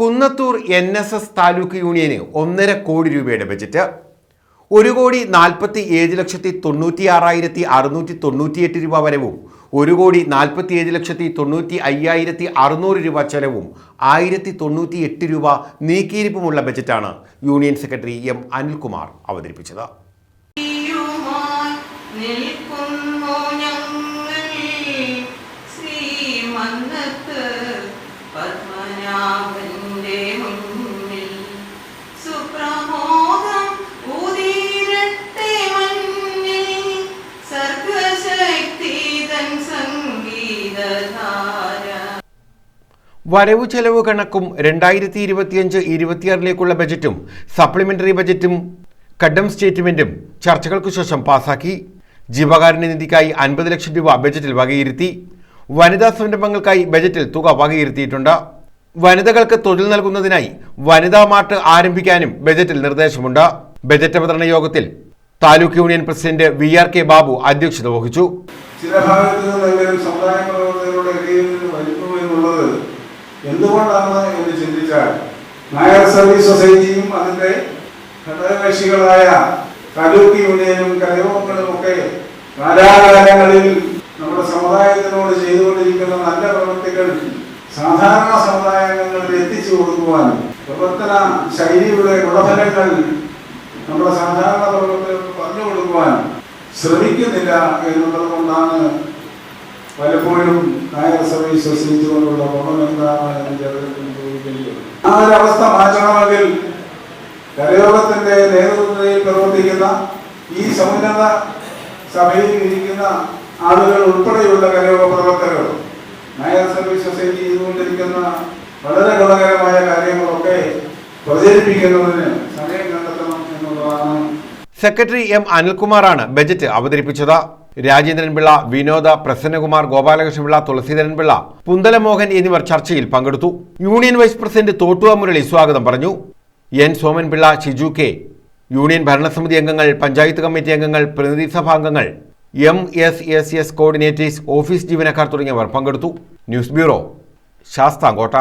Kunnathur N S S taluk യൂണിയന് ഒന്നര കോടി രൂപയുടെ ബജറ്റ്. ഒരു കോടി നാൽപ്പത്തി ഏഴ് ലക്ഷത്തി തൊണ്ണൂറ്റി ആറായിരത്തി അറുന്നൂറ്റി തൊണ്ണൂറ്റിയെട്ട് രൂപ വരവും. ഒരു കോടി നാൽപ്പത്തി ഏഴ് ലക്ഷത്തി തൊണ്ണൂറ്റി അയ്യായിരത്തി അറുന്നൂറ് രൂപ ചെലവും. ആയിരത്തി തൊണ്ണൂറ്റി എട്ട് രൂപ നീക്കിയിരിപ്പുമുള്ള ബജറ്റാണ് യൂണിയൻ സെക്രട്ടറി എം അനിൽകുമാർ അവതരിപ്പിച്ചത്. നിൽക്കുന്നു ഞങ്ങൾ ശ്രീമന്നത്ത് വരവ് ചെലവ് കണക്കും രണ്ടായിരത്തി ഇരുപത്തിയഞ്ച് ഇരുപത്തിയാറിലേക്കുള്ള ബജറ്റും സപ്ലിമെന്ററി ബജറ്റും കഡം സ്റ്റേറ്റ്മെന്റും ചർച്ചകൾക്കു ശേഷം പാസാക്കി. ജീവകാരുണ്യ നിധിക്കായി അൻപത് ലക്ഷം രൂപ ബജറ്റിൽ വകയിരുത്തി. വനിതാ സംരംഭങ്ങൾക്കായി ബജറ്റിൽ തുക വകയിരുത്തിയിട്ടുണ്ട്. വനിതകൾക്ക് തൊഴിൽ നൽകുന്നതിനായി വനിതാ മാർട്ട് ആരംഭിക്കാനും ബജറ്റിൽ നിർദ്ദേശമുണ്ട്. ബജറ്റ് അവതരണ യോഗത്തിൽ taluk union president V R K Babu അധ്യക്ഷത വഹിച്ചു. ചില എന്തുകൊണ്ടാണ് എന്ന് ചിന്തിച്ചാൽ നായർ സർവീസ് സൊസൈറ്റിയും അതിന്റെ ഘടകകക്ഷികളായ താലൂക്ക് യൂണിയനും കലയോഗങ്ങളും ഒക്കെ കാലാകാലങ്ങളിൽ നമ്മുടെ സമുദായത്തിനോട് ചെയ്തുകൊണ്ടിരിക്കുന്ന നല്ല പ്രവൃത്തികൾ സാധാരണ സമുദായങ്ങളിൽ എത്തിച്ചു കൊടുക്കുവാൻ പ്രവർത്തന ശൈലിയുടെ ഗുണഫലങ്ങൾ നമ്മുടെ സാധാരണ പ്രവർത്തകർക്ക് പറഞ്ഞു കൊടുക്കുവാൻ ശ്രമിക്കുന്നില്ല എന്നുള്ളത് കൊണ്ടാണ് പലപ്പോഴും നായർ സർവീസ് സൊസൈറ്റി കൊണ്ടുള്ള ഗുണം എന്താണ് എന്ന് ചിലർക്ക് ആ ഒരവസ്ഥ മാറ്റണമെങ്കിൽ കരയോഗത്തിന്റെ നേതൃത്വത്തിൽ പ്രവർത്തിക്കുന്ന ഈ സമുന്നത സഭയിൽ ഇരിക്കുന്ന ആളുകൾ ഉൾപ്പെടെയുള്ള കരയോഗ പ്രവർത്തകർ നായർ സർവീസ് സൊസൈറ്റി ചെയ്തുകൊണ്ടിരിക്കുന്ന വളരെ ഗുണകരമായ കാര്യങ്ങളൊക്കെ പ്രചരിപ്പിക്കുന്നതിന് സമയം കണ്ടെത്തണം എന്നുള്ളതാണ്. സെക്രട്ടറി എം അനിൽകുമാറാണ് ബജറ്റ് അവതരിപ്പിച്ചത്. രാജേന്ദ്രൻ പിള്ള വിനോദ പ്രസന്നകുമാർ ഗോപാലകൃഷ്ണപിള്ള തുളസീധരൻ പിള്ള പുന്തലമോഹൻ എന്നിവർ ചർച്ചയിൽ പങ്കെടുത്തു. Union vice president Thottuva Murali സ്വാഗതം പറഞ്ഞു. N. Soman Pillai Shiju K. Union ഭരണസമിതി അംഗങ്ങൾ പഞ്ചായത്ത് കമ്മിറ്റി അംഗങ്ങൾ പ്രതിനിധി സഭാംഗങ്ങൾ M S S S coordinators office ജീവനക്കാർ തുടങ്ങിയവർ പങ്കെടുത്തു. News bureau Sasthamkotta.